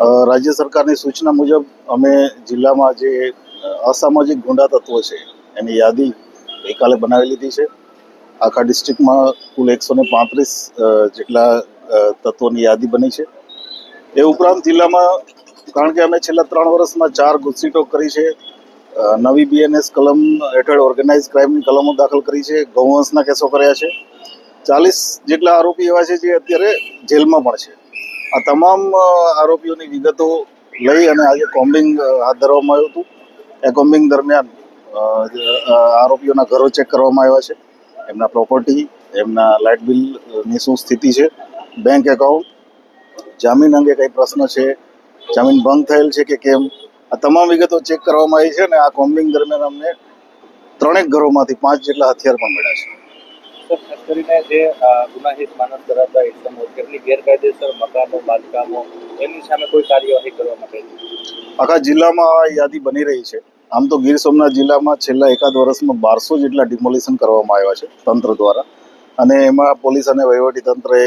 રાજ્ય સરકારની સૂચના મુજબ અમે જિલ્લામાં જે અસામાજિક ગુંડા તત્વો છે, એની યાદી ગઈકાલે બનાવી લીધી છે. આખા ડિસ્ટ્રિક્ટમાં કુલ એકસો ને પાંત્રીસ જેટલા તત્વોની યાદી બની છે. એ ઉપરાંત જિલ્લામાં, કારણ કે અમે છેલ્લા ત્રણ વર્ષમાં ચાર ગુસ્સીટો કરી છે નવી બીએનએસ કલમ હેઠળ ઓર્ગેનાઇઝ ક્રાઇમની કલમો દાખલ કરી છે, ગૌવંશના કેસો કર્યા છે. ચાલીસ જેટલા આરોપી એવા છે જે અત્યારે જેલમાં પણ છે. આ તમામ આરોપીઓની વિગતો લઈ અને આજે કોમ્બિંગ હાથ ધરવામાં આવ્યું હતું. એ કોમ્બિંગ દરમિયાન આરોપીઓના ઘરો ચેક કરવામાં આવ્યા છે. એમના પ્રોપર્ટી, એમના લાઇટ બિલની શું સ્થિતિ છે, બેંક એકાઉન્ટ, જામીન અંગે કંઈ પ્રશ્ન છે, જામીન ભંગ થયેલ છે કે કેમ, આ તમામ વિગતો ચેક કરવામાં આવી છે અને આ કોમ્બિંગ દરમિયાન અમને ત્રણેક ઘરોમાંથી પાંચ જેટલા હથિયાર પણ મળ્યા છે. સર ખાસ કરીને જે ગુનાહિત માનસ ધરાવતા ઇસમો કેટલી ગેરકાયદેસર મકાનો, બાંધકામો, એમની સામે કોઈ કાર્યવાહી કરવા માટે? આખા જિલ્લામાં આ યાદી બની રહી છે. આમ તો ગીર સોમનાથ જિલ્લામાં છેલ્લા એકાદ વર્ષમાં બારસો જેટલા ડિમોલિશન કરવામાં આવ્યા છે, તંત્ર દ્વારા. અને એમાં પોલીસ અને વહીવટી તંત્રએ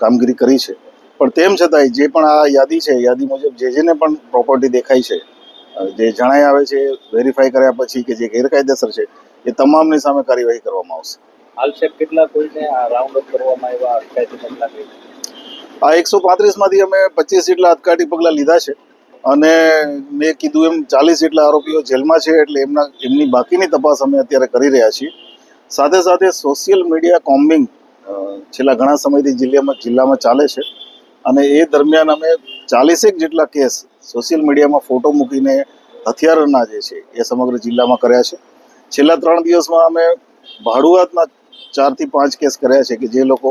કામગીરી કરી છે. પણ તેમ છતાંય જે પણ આ યાદી છે, યાદી મુજબ જે જેને પણ પ્રોપર્ટી દેખાય છે જે જણાય આવે છે વેરીફાઈ કર્યા પછી કે જે ગેરકાયદેસર છે, એ તમામની સામે કાર્યવાહી કરવામાં આવશે. હાલ સાહેબ કેટલા કોઈને રાઉન્ડ અપ કરવામાં આવ્યા અટકાયતી પગલા આ એકસો પાંત્રીસમાંથી અમે પચીસ જેટલા અટકાયતી પગલાં લીધા છે અને મેં કીધું એમ ચાલીસ જેટલા આરોપીઓ જેલમાં છે એટલે એમના એમની બાકીની તપાસ અમે અત્યારે કરી રહ્યા છીએ. સાથે સાથે સોશિયલ મીડિયા કોમ્બિંગ છેલ્લા ઘણા સમયથી જિલ્લામાં જિલ્લામાં ચાલે છે અને એ દરમિયાન અમે ચાલીસેક જેટલા કેસ સોશિયલ મીડિયામાં ફોટો મૂકીને હથિયારના જે છે એ સમગ્ર જિલ્લામાં કર્યા છે. છેલ્લા ત્રણ દિવસમાં અમે ભાડુઆતના ચારથી પાંચ કેસ કર્યા છે કે જે લોકો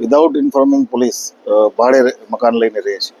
વિધાઉટ ઇન્ફોર્મિંગ પોલીસ ભાડે મકાન લઈને રહે છે.